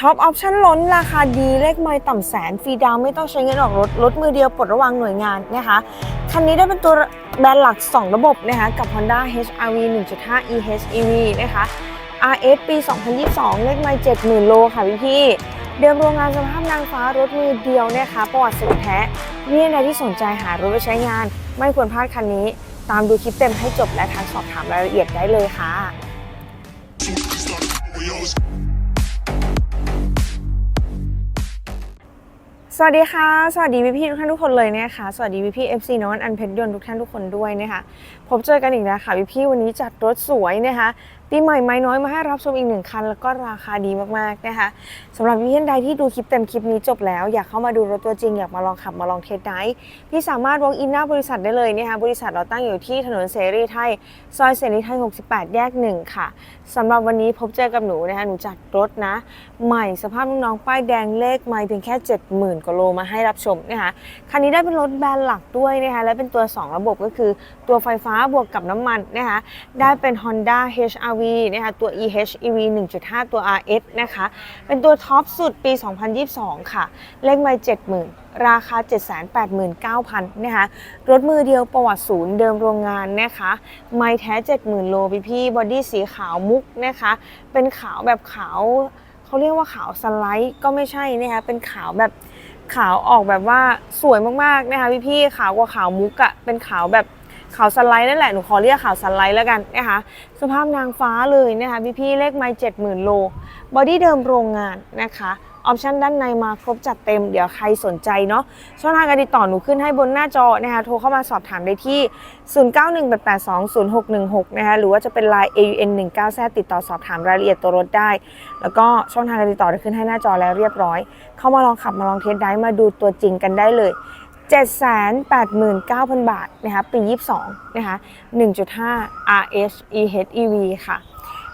ท็อปออปชั่นล้นราคาดีเลขไม่ต่ำแสนฟรีดาวไม่ต้องใช้เงินออกรถรถมือเดียวปลดระวางหน่วยงานนะคะคันนี้ได้เป็นตัวแบรนด์หลัก 2 ระบบนะคะกับ Honda HR-V 1.5 eHEV นะคะ RS ปี 2022 เลขไม่70,000 โลค่ะพี่พี่เดิมโรงงานสภาพนางฟ้ารถมือเดียวนะคะประวัติสุดแท้นี่ใดที่สนใจหารถไปใช้งาน ไม่ควรพลาดคันนี้ ตามดูคลิปเต็มให้จบและทักสอบถามรายละเอียดได้เลยค่ะ สวัสดีค่ะ สวัสดีพี่พี่ทุกท่านทุกคนเลยนะคะสวัสดีพี่พี่เอฟซีน้องอันเพชรยนต์ทุกท่านทุกคนด้วยนะคะพบเจอกันอีกแล้วค่ะพี่พี่วันนี้จัดรถสวยนะคะ ปีใหม่ไม้น้อยมาให้รับชมอีกหนึ่งคัน แล้วก็ราคาดีมากๆนะคะสำหรับพี่ท่านใดที่ดูคลิปเต็มคลิปนี้จบแล้ว อยากเข้ามาดูรถตัวจริง อยากมาลองขับมาลองเทสไดฟ์พี่สามารถ walk in หน้าบริษัทได้เลยนะคะบริษัทเราตั้งอยู่ที่ถนนเสรีไทย ซอยเสรีไทย 68 แยก 1 ค่ะสำหรับวันนี้พบเจอกับหนูนะคะหนูจัดรถนะ ใหม่สภาพน้องป้ายแดงเลขไม่เพียงแค่ 70,000กว่าโลมาให้รับชมนะคะคันนี้ได้เป็นรถแบรนด์หลักด้วยนะคะและเป็นตัว 2 ระบบก็คือตัวไฟฟ้าบวกกับน้ำมันนะคะได้เป็น Honda HR-V นะคะตัว eHEV 1.5 ตัว RS นะคะ เป็นตัวท็อปสุดปี 2022 ค่ะ เลขไม่70,000 ราคา 789,000 นะคะ รถมือเดียวประวัติศูนย์เดิมโรงงานนะคะ ไม่แท้ 70,000 โลพี่พี่บอดี้สีขาวมุกนะคะ เป็นขาวแบบขาวเขาเรียกว่าขาวสไลด์ก็ไม่ใช่นะคะ เป็นขาวแบบขาวออกแบบว่าสวยมากๆนะคะพี่พี่ขาวกว่าขาวมุกอะเป็นขาวแบบ ขาวสไลด์นั่นแหละ หนูขอเรียกขาวสไลด์แล้วกันนะคะสภาพนางฟ้าเลยนะคะพี่พี่เลขไม่70,000โล บอดี้เดิมโรงงานนะคะออปชันด้านในมาครบจัดเต็ม เดี๋ยวใครสนใจเนาะช่องทางการติดต่อหนูขึ้นให้บนหน้าจอนะคะโทรเข้ามาสอบถามได้ที่ 0918820616 นะคะหรือว่าจะเป็น Line AUN 19แซติดต่อสอบถามรายละเอียดตัวรถได้ แล้วก็ช่องทางการติดต่อได้ขึ้นให้หน้าจอแล้วเรียบร้อย เข้ามาลองขับมาลองเทสได้มาดูตัวจริงกันได้เลย 789,000 บาทนะคะปี 22 นะคะ 1.5 RS EHEV ค่ะ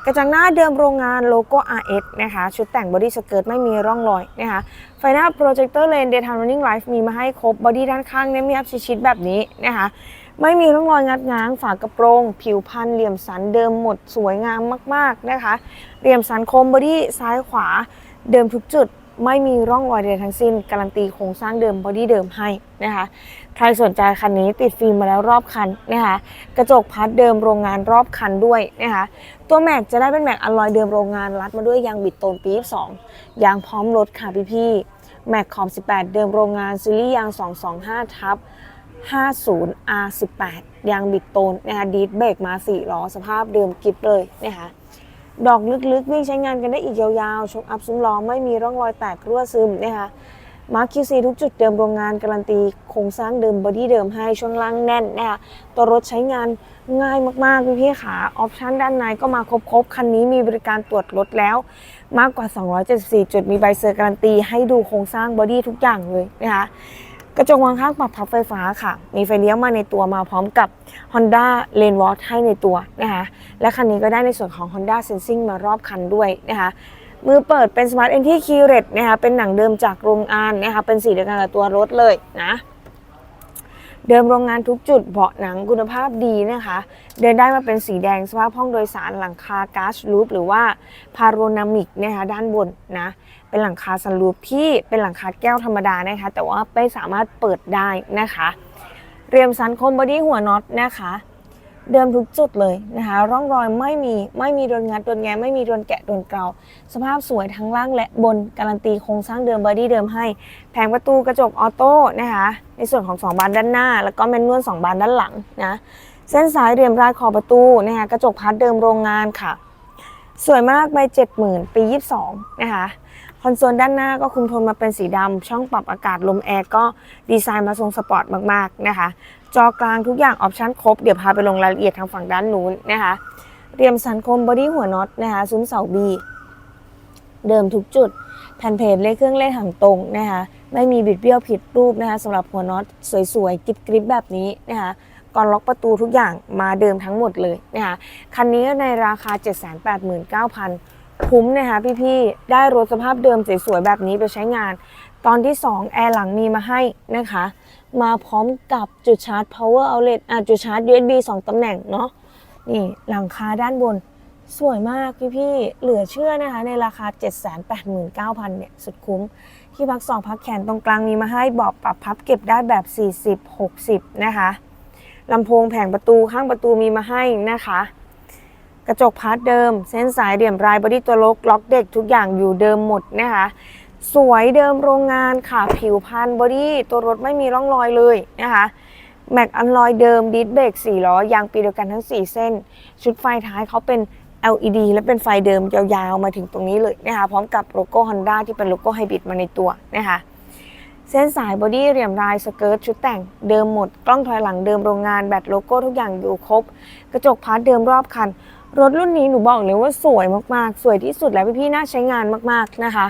กระจังหน้าเดิมโรงงานโลโก้ RS นะคะ ชุดแต่งบอดี้สเกิร์ตไม่มีร่องรอยนะคะไฟหน้าโปรเจคเตอร์เลนเดย์ทาม running light มีมาให้ครบบอดี้ด้านข้างเนี่ยมีอัพชิดแบบนี้นะคะ ไม่มีร่องรอยงัดง้าง ฝากระโปรง ผิวพันเหลี่ยมสันเดิมหมดสวยงามมาก ๆ นะคะ เหลี่ยมสันคมบอดี้ซ้ายขวาเดิมทุกจุด ไม่มีร่องรอยใดทั้งสิ้น การันตีโครงสร้างเดิมบอดี้เดิมให้นะคะใครสนใจคันนี้ติดฟิล์มมาแล้วรอบคันนะคะกระจกพัดเดิมโรงงานรอบคันด้วยนะคะตัวแม็กจะได้เป็นแม็กอลลอยเดิมโรงงานรัดมาด้วยยางบิดโตนปี22ยางพร้อมรถค่ะพี่ๆแม็กคอม 18 เดิมโรงงานซีรีส์ยาง 225 ทับ 50 R18 ยางบิดโตนนะคะดีดเบรกมา4ล้อสภาพเดิมกิฟเลยนะคะ ดอกลึกๆ วิ่งใช้งานกันได้อีกยาวๆชกอัพซุ้มล้อไม่มีร่องรอยแตกรั่วซึมนะคะมาร์คคิวซีทุกจุดเดิมโรงงานการันตีโครงสร้างเดิมบอดี้เดิมให้ช่วงล่างแน่นนะคะตัวรถใช้งานง่ายมากๆพี่พี่ขาออปชันด้านในก็มาครบๆ คันนี้มีบริการตรวจรถแล้ว มากกว่า 274 จุดมีใบเซอร์การันตีให้ดูโครงสร้างบอดี้ทุกอย่างเลยนะคะ ระจกมองข้างปรับพับไฟฟ้าค่ะ มีไฟเลี้ยวมาในตัวมาพร้อมกับ Honda Lane w a t ให้ในตัวนะคะและคันนี้ก็ได้ในส่วนของ Honda Sensing มารอบคันด้วยนะคะมือเปิดเป็น Smart Entry Key r e t นะคะเป็นหนังเดิมจากโรงงานนะคะเป็นสีเดียวกันกับตัวรถเลยนะ เดิมโรงงานทุกจุดเบาะหนังคุณภาพดีนะคะ เดินได้มาเป็นสีแดงสภาพห้องโดยสารหลังคาก๊าซลูปหรือว่าพาโรนามิกนะคะด้านบนนะเป็นหลังคาสลูปที่เป็นหลังคาแก้วธรรมดานะคะ แต่ว่าไม่สามารถเปิดได้นะคะ เรียมสันคมบอดี้หัวน็อตนะคะ เดิมทุกจุดเลยนะคะ ร่องรอยไม่มีไม่มีโดนงัดโดนแงไม่มีโดนแกะโดนเกลาสภาพสวยทั้งล่างและบนการันตีโครงสร้างเดิมบอดี้เดิมให้ แผงประตูกระจกออโต้นะคะ ในส่วนของ 2 บานด้านหน้า แล้วก็แมนนวล2บานด้านหลังนะเส้นสายเรียมรายขอบประตูนะคะกระจกพัดเดิมโรงงานค่ะ สวยมากใบ70,000 ปี 22 นะคะคอนโซลด้านหน้าก็คุมโทนมาเป็นสีดำช่องปรับอากาศลมแอร์ก็ดีไซน์มาทรงสปอร์ตมากๆนะคะ จอกลางทุกอย่างออปชันครบ เดี๋ยวพาไปลงรายละเอียดทางฝั่งด้านนู้นนะคะเรียมสันคมบอดี้หัวน็อตนะคะซุ้มเสาบีเดิมทุกจุด แผ่นเพจเลขเครื่องเล่หางตรงนะคะไม่มีบิดเบี้ยวผิดรูปนะคะสำหรับหัวน็อตสวยๆกริบๆแบบนี้นะคะก่อนล็อกประตูทุกอย่างมาเดิมทั้งหมดเลยนะคะคันนี้ในราคา 789,000คุ้มนะคะพี่ๆ ได้รถสภาพเดิมสวยๆแบบนี้ไปใช้งาน ตอนที่ 2 แอร์หลังมีมาให้นะคะ มาพร้อมกับจุดชาร์จ power outlet อะจุดชาร์จ USB 2 ตำแหน่งเนาะนี่หลังคาด้านบน สวยมากพี่พี่เหลือเชื่อนะคะ ในราคา 789,000 เนี่ย สุดคุ้ม ที่พักสองพักแขนตรงกลางมีมาให้บาะปรับพับเก็บได้แบบ 40 60 นะคะลำโพงแผงประตูข้างประตูมีมาให้นะคะ กระจกพาร์ทเดิม เส้นสายเดี่ยมรายบอดี้ตัวล็อกล็อกเด็กทุกอย่างอยู่เดิมหมดนะคะ สวยเดิมโรงงานค่ะ ผิวพันบอดี้ตัวรถไม่มีร่องรอยเลยนะคะแม็กอันลอยเดิมดิสเบรก4ล้อยางปีเดียวกันทั้ง 4 เส้น ชุดไฟท้ายเขาเป็น LED และเป็นไฟเดิมยาวๆ มาถึงตรงนี้เลยนะคะพร้อมกับโลโก้ Honda ที่เป็นโลโก้ไฮบริดมาในตัวนะคะเส้นสายบอดี้เหลี่ยมลายสเกิร์ตชุดแต่งเดิมหมด กล้องถอยหลังเดิมโรงงานแบตโลโก้ทุกอย่างอยู่ครบ กระจกพาร์ทเดิมรอบคัน รถรุ่นนี้หนูบอกเลยว่าสวยมากๆ สวยที่สุดแล้วพี่ๆน่าใช้งานมากๆนะคะ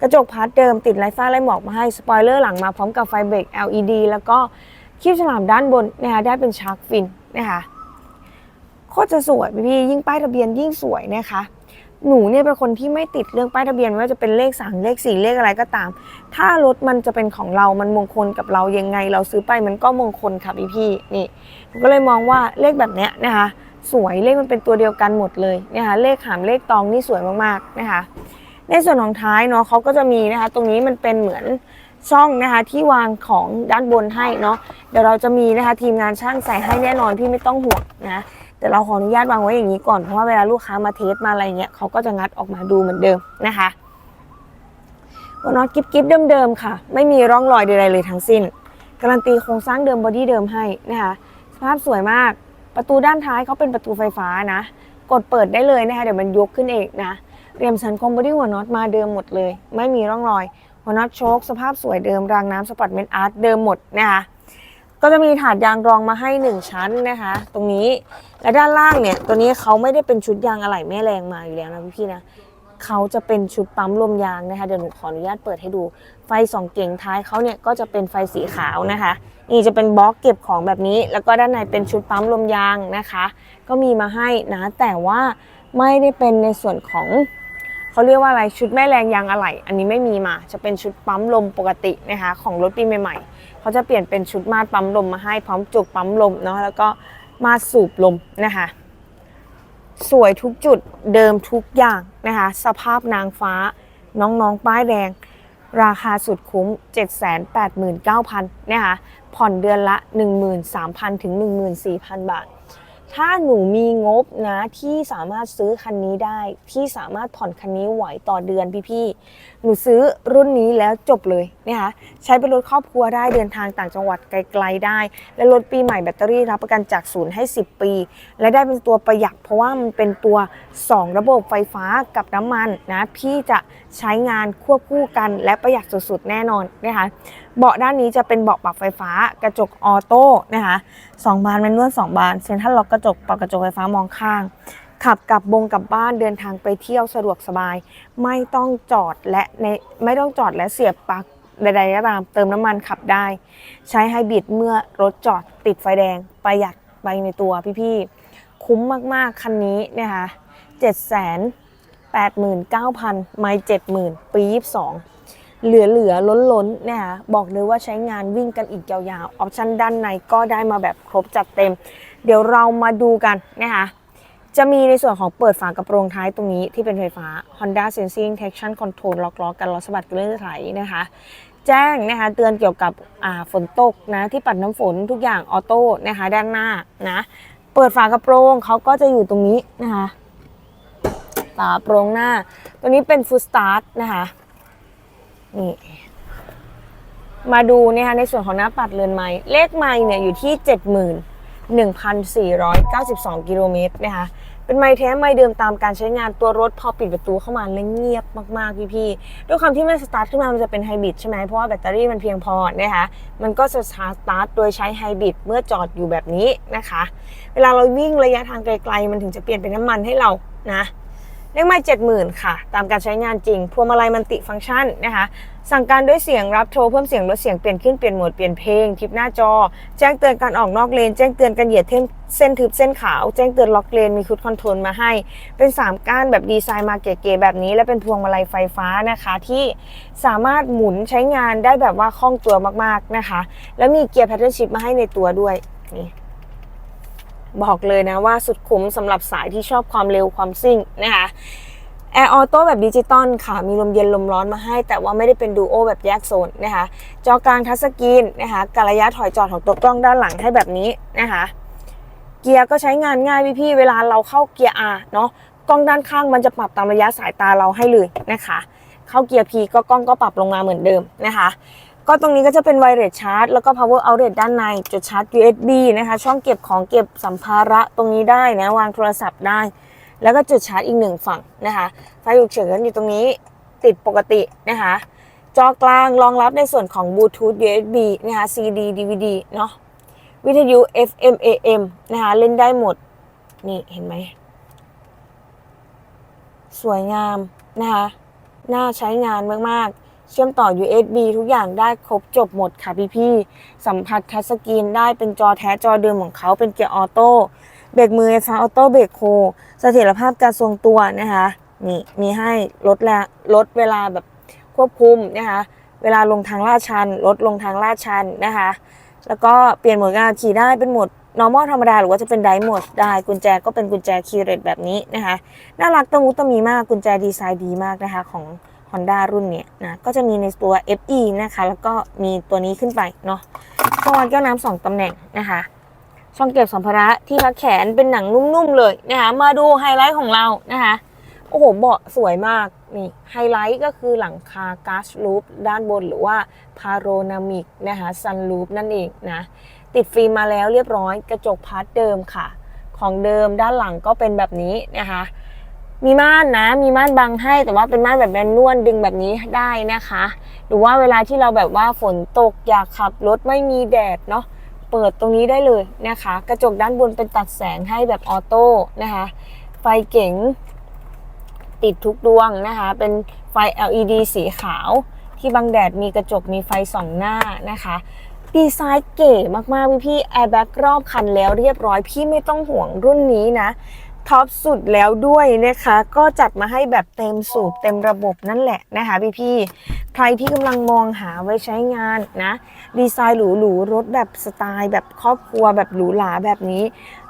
กระจกพาร์ทเดิมติดไลท์ฟ้าไล่หมอกมาให้สปอยเลอร์หลังมาพร้อมกับไฟเบรก LED แล้วก็คีบฉลามด้านบนนะคะได้เป็นชาร์กฟินนะคะโคตรจะสวยพี่ยิ่งป้ายทะเบียนยิ่งสวยนะคะ หนูเนี่ยเป็นคนที่ไม่ติดเรื่องป้ายทะเบียนไม่ว่าจะเป็นเลขสามเลขสี่เลขอะไรก็ตาม ถ้ารถมันจะเป็นของเรา มันมงคลกับเรายังไง เราซื้อไปมันก็มงคลค่ะพี่พี่นี่หนูก็เลยมองว่าเลขแบบเนี้ยนะคะ สวยเลขมันเป็นตัวเดียวกันหมดเลยนะคะเลขหามเลขตองนี่สวยมากๆนะคะ ในส่วนของท้ายเนาะเขาก็จะมีนะคะ ตรงนี้มันเป็นเหมือนช่องนะคะที่วางของด้านบนให้เนาะเดี๋ยวเราจะมีนะคะทีมงานช่างใส่ให้แน่นอนพี่ไม่ต้องห่วงนะแต่เราขออนุญาตวางไว้อย่างนี้ก่อนเพราะว่าเวลาลูกค้ามาเทสมาอะไรเงี้ยเขาก็จะงัดออกมาดูเหมือนเดิมนะคะหัวน็อตกิ๊บกิ๊บเดิมๆค่ะ ไม่มีร่องรอยใดๆเลยทั้งสิ้น การันตีโครงสร้างเดิมบอดี้เดิมให้นะคะสภาพสวยมากประตูด้านท้ายเขาเป็นประตูไฟฟ้านะ กดเปิดได้เลยนะคะเดี๋ยวมันยกขึ้นเองนะ เรียมสันคมบอดี้หัวน็อตมาเดิมหมดเลย ไม่มีร่องรอย หัวน็อตโชคสภาพสวยเดิมรางน้ำสปอร์ตเมนอาร์ตเดิมหมดนะคะก็จะมีถาดยางรองมาให้ 1 ชั้นนะคะ ตรงนี้และด้านล่างเนี่ย ตัวนี้เขาไม่ได้เป็นชุดยางอะไหล่แม่แรงมาอยู่แล้วนะพี่ๆนะเขาจะเป็นชุดปั๊มลมยางนะคะเดี๋ยวหนูขออนุญาตเปิดให้ดู ไฟสองเก่งท้ายเขาเนี่ยก็จะเป็นไฟสีขาวนะคะ นี่จะเป็นบล็อกเก็บของแบบนี้ แล้วก็ด้านในเป็นชุดปั๊มลมยางนะคะ ก็มีมาให้นะแต่ว่าไม่ได้เป็นในส่วนของ เขาเรียกว่าอะไรชุดแม่แรงยางอะไหล่อันนี้ไม่มีมาจะเป็นชุดปั๊มลมปกตินะคะของรถปีใหม่ๆเขาจะเปลี่ยนเป็นชุดมาดปั๊มลมมาให้พร้อมจุกปั๊มลมเนาะแล้วก็มาสูบลมนะคะสวยทุกจุดเดิมทุกอย่างนะคะสภาพนางฟ้าน้องๆป้ายแดง ราคาสุดคุ้ม 789,000นะคะผ่อนเดือนละ 13,000 ถึง 14,000 บาท ถ้าหนูมีงบนะที่สามารถซื้อคันนี้ได้ ที่สามารถผ่อนคันนี้ไหวต่อเดือนพี่ๆหนูซื้อรุ่นนี้แล้วจบเลยนะคะใช้เป็นรถครอบครัวได้เดินทางต่างจังหวัดไกลๆได้ และรถปีใหม่แบตเตอรี่รับประกันจากศูนย์ให้ 10 ปี และได้เป็นตัวประหยัดเพราะว่ามันเป็นตัว 2 ระบบไฟฟ้ากับน้ำมันนะพี่จะใช้งานควบคู่กันและประหยัดสุดๆ แน่นอนนะคะเบาะด้านนี้จะเป็นเบาะปรับไฟฟ้ากระจกออโต้นะคะสองบานแมนนวลสองบานเซ็นทรัลล็อกกระจกปรับกระจกไฟฟ้ามองข้าง ขับกลับบงกลับบ้านเดินทางไปเที่ยวสะดวกสบาย ไม่ต้องจอดและในไม่ต้องจอดและเสียบปลั๊กใดๆก็ตามเติมน้ำมันขับได้ ใช้ไฮบริดเมื่อรถจอดติดไฟแดง ประหยัดไปในตัวพี่ๆ คุ้มมากๆ คันนี้นะคะ7 8 9 0 0 0 ไม่70,000 ปี22 เหลือเหลือล้นล้นๆนะคะบอกเลยว่าใช้งานวิ่งกันอีกยาวๆ ออปชั่นด้านในก็ได้มาแบบครบจัดเต็ม เดี๋ยวเรามาดูกันนะคะจะมีในส่วนของเปิดฝากระโปรงท้ายตรงนี้ที่เป็นไฟฟ้า Honda Sensing Traction Control ล็อกล้อกันล้อสะบัดเลื่อนไหลนะคะ แจ้งนะคะเตือนเกี่ยวกับอ่าฝนตกนะที่ปัดน้ำฝนทุกอย่างออโต้นะคะด้านหน้านะ เปิดฝากระโปรงเขาก็จะอยู่ตรงนี้นะคะาระโปรงหน้า ตัวนี้เป็นฟู l สตาร์ทนะคะนี่มาดูนะคะในส่วนของหน้าปัดเรือนไม้เลขไม้เนี่ยอยู่ที่ 71,492 กิโลเมตรนะคะเป็นไม้แท้ไม้เดิมตามการใช้งานตัวรถพอปิดประตูเข้ามาแล้วเงียบมากๆพี่ๆด้วยความที่มันสตาร์ทขึ้นมามันจะเป็นไฮบริดใช่ไหมเพราะว่าแบตเตอรี่มันเพียงพอนะคะมันก็จะสตาร์ทโดยใช้ไฮบริดเมื่อจอดอยู่แบบนี้นะคะ เวลาเราวิ่งระยะทางไกลๆ มันถึงจะเปลี่ยนเป็นน้ำมันให้เรานะ เลขไม้เจ็ดหมื่นค่ะ ตามการใช้งานจริง พวงมาลัยมันติฟังก์ชันนะคะ สั่งการด้วยเสียงรับโทรเพิ่มเสียงลดเสียงเปลี่ยนขึ้นเปลี่ยนโหมดเปลี่ยนเพลงทิปหน้าจอ แจ้งเตือนการออกนอกเลน แจ้งเตือนการเหยียดเส้นเส้นทึบเส้นขาว แจ้งเตือนล็อกเลน มีคุดคอนโทรลมาให้ เป็น 3ก้านแบบดีไซน์มาเก๋ๆแบบนี้ และเป็นพวงมาลัยไฟฟ้านะคะ ที่สามารถหมุนใช้งานได้แบบว่าคล่องตัวมากๆนะคะ แล้วมีเกียร์แพทเทิร์นชิพมาให้ในตัวด้วยนี่ บอกเลยนะว่าสุดคุ้มสำหรับสายที่ชอบความเร็วความซิ่งนะคะแอร์ออโต้แบบดิจิตอลค่ะ มีลมเย็นลมร้อนมาให้ แต่ว่าไม่ได้เป็นดูโอแบบแยกโซนนะคะ จอกลางทัชสกรีนนะคะการะยะถอยจอดของตัวกล้องด้านหลังให้แบบนี้นะคะ เกียร์ก็ใช้งานง่ายพี่พี่ๆเวลาเราเข้าเกียร์ R เนาะกล้องด้านข้างมันจะปรับตามระยะสายตาเราให้เลยนะคะ เข้าเกียร์ P ก็กล้องก็ปรับลงมาเหมือนเดิมนะคะ ก็ตรงนี้ก็จะเป็นไวเลสชาร์จแล้วก็ power outlet ด้านใน จุดชาร์จ USB นะคะ ช่องเก็บของเก็บสัมภาระตรงนี้ได้นะ วางโทรศัพท์ได้ แล้วก็จุดชาร์จอีกหนึ่งฝั่งนะคะไฟฉุกเฉินอยู่ตรงนี้ติดปกตินะคะ จอกลางรองรับในส่วนของ Bluetooth USB นะคะ CD DVD เนาะวิทยุ FM AM นะคะ เล่นได้หมด นี่เห็นไหม สวยงามนะคะ น่าใช้งานมาก ๆ เชื่อมต่อ USB ทุกอย่างได้ครบจบหมดค่ะพี่ๆ สัมผัสทัชสกรีนได้เป็นจอแท้จอเดิมของเขาเป็นเกียร์ออโต้ เบรกมือไฟฟ้าออโต้เบรกโคเสถียรภาพการทรงตัวนะคะ นี่มีให้ลดละลดเวลาแบบควบคุมนะคะ เวลาลงทางลาดชัน ลดลงทางลาดชันนะคะ แล้วก็เปลี่ยนโหมดการขี่ได้เป็นโหมด normal ธรรมดาหรือว่าจะเป็น drive mode ได้กุญแจก็เป็นกุญแจคีย์เรตแบบนี้นะคะ น่ารักตะมุตะมีมากกุญแจดีไซน์ดีมากนะคะของ Honda รุ่นเนี้ยนะก็จะมีในตัว FE นะคะ แล้วก็มีตัวนี้ขึ้นไปเนาะช่องวัดแก้วน้ำสองตำแหน่งนะคะ ช่องเก็บสัมภาระที่พักแขนเป็นหนังนุ่มๆเลยนะคะ มาดูไฮไลท์ของเรานะคะโอ้โหเบาะสวยมากนี่ไฮไลท์ก็คือหลังคาก๊าซลูปด้านบนหรือว่าพาโรนามิกนะคะซันลูปนั่นเองนะติดฟิล์มมาแล้วเรียบร้อยกระจกพาร์ทเดิมค่ะ ของเดิมด้านหลังก็เป็นแบบนี้นะคะ มีม่านนะ มีม่านบังให้ แต่ว่าเป็นม่านแบบแมนนวลดึงแบบนี้ได้นะคะ หรือว่าเวลาที่เราแบบว่าฝนตกอยากขับรถไม่มีแดดเนาะเปิดตรงนี้ได้เลยนะคะ กระจกด้านบนเป็นตัดแสงให้แบบออโต้นะคะ ไฟเก๋งติดทุกดวงนะคะ เป็นไฟ LED สีขาว ที่บังแดดมีกระจกมีไฟสองหน้านะคะดีไซน์เก๋มากๆพี่พี่แอร์แบ็กรอบคันแล้วเรียบร้อยพี่ไม่ต้องห่วงรุ่นนี้นะ ท็อปสุดแล้วด้วยนะคะ ก็จัดมาให้แบบเต็มสูบเต็มระบบนั่นแหละนะคะพี่พี่ๆใครที่กำลังมองหาไว้ใช้งานนะ ดีไซน์หรูๆรถแบบสไตล์แบบครอบครัวแบบหรูหราแบบนี้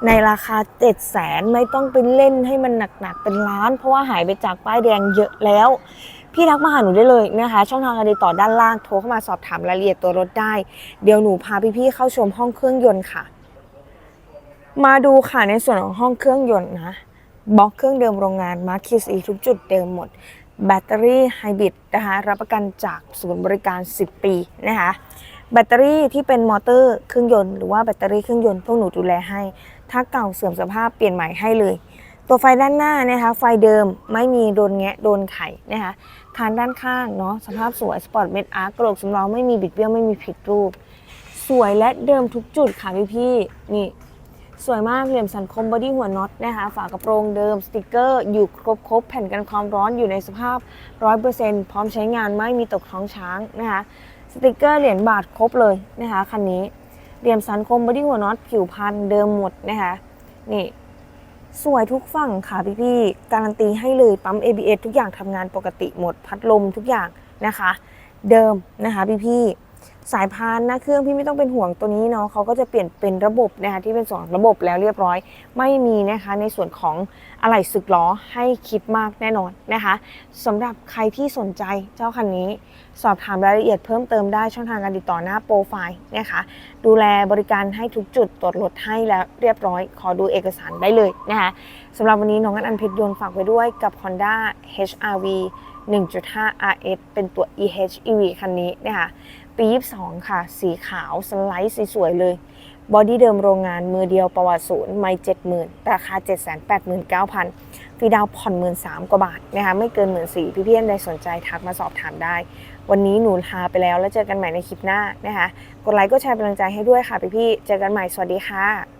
ในราคา 7 0 0 0 0 0ไม่ต้องไปเล่นให้มันหนักๆเป็นล้าน เพราะว่าหายไปจากป้ายแดงเยอะแล้วพี่ทักมาหาหนูได้เลยนะคะ ช่องทางการติดต่อด้านล่างโทรเข้ามาสอบถามรายละเอียดตัวรถได้ เดี๋ยวหนูพาพี่ๆเข้าชมห้องเครื่องยนต์ค่ะ มาดูค่ะในส่วนของห้องเครื่องยนต์นะบล็อกเครื่องเดิมโรงงานมาร์คิสอีทุกจุดเดิมหมด แบตเตอรี่ไฮบริดนะคะรับประกันจากศูนย์บริการ 10 ปีนะคะแบตเตอรี่ที่เป็นมอเตอร์เครื่องยนต์หรือว่าแบตเตอรี่เครื่องยนต์พวกหนูดูแลให้ ถ้าเก่าเสื่อมสภาพเปลี่ยนใหม่ให้เลย ตัวไฟด้านหน้านะคะไฟเดิมไม่มีโดนแงะโดนไขนะคะคานด้านข้างเนาะสภาพสวยสปอร์ตเมดอาร์กระโหลกสำรองไม่มีบิดเบี้ยวไม่มีผิดรูป สวยและเดิมทุกจุดค่ะพี่พี่นี่ สวยมากเหลี่ยมสันคมบอดี้หัวน็อตนะคะฝากระโปรงเดิมสติกเกอร์ อยู่ครบครบแผ่นกันความร้อนอยู่ในสภาพ 100%พร้อมใช้งานไม่มีตกท้องช้างนะคะสติกเกอร์เหรียญบาทครบเลยนะคะคันนี้เหลี่ยมสันคมบอดี้หัวน็อตผิวพันเดิมหมดนะคะนี่สวยทุกฝั่งค่ะพี่ๆการันตีให้เลยปั๊ม ABS ทุกอย่างทำงานปกติหมดพัดลมทุกอย่างนะคะ เดิมนะคะพี่ๆ สายพานน้าเครื่องพี่ไม่ต้องเป็นห่วงตัวนี้เนาะเขาก็จะเปลี่ยนเป็นระบบนะคะที่เป็นส่วนของระบบแล้วเรียบร้อย ไม่มีนะคะในส่วนของอะไหล่สึกล้อให้คิดมากแน่นอนนะคะสำหรับใครที่สนใจเจ้าคันนี้ สอบถามรายละเอียดเพิ่มเติมได้ช่องทางการติดต่อหน้าโปรไฟล์นะคะดูแลบริการให้ทุกจุดตรวจรถให้แล้วเรียบร้อย ขอดูเอกสารได้เลยนะคะสำหรับวันนี้น้องกันอันเพชรยนฝากไว้ด้วยกับ Honda HRV 1.5 RS เป็นตัว EHEV คันนี้นะคะ ปี22ค่ะ สีขาวสไลด์สวยๆเลย บอดี้เดิมโรงงานมือเดียวประวัติศูนย์ไม่เจ็ดหมื่นราคา 789,000ฟรีดาวน์ผ่อนหมื่นสามกว่าบาทนะคะไม่เกินหมื่นสี่พี่เพี่อนใดสนใจทักมาสอบถามได้ วันนี้หนูลาไปแล้วแล้วเจอกันใหม่ในคลิปหน้านะคะ กดไลค์ก็แชร์เป็นกำลังใจให้ด้วยค่ะพี่พี่เจอกันใหม่สวัสดีค่ะ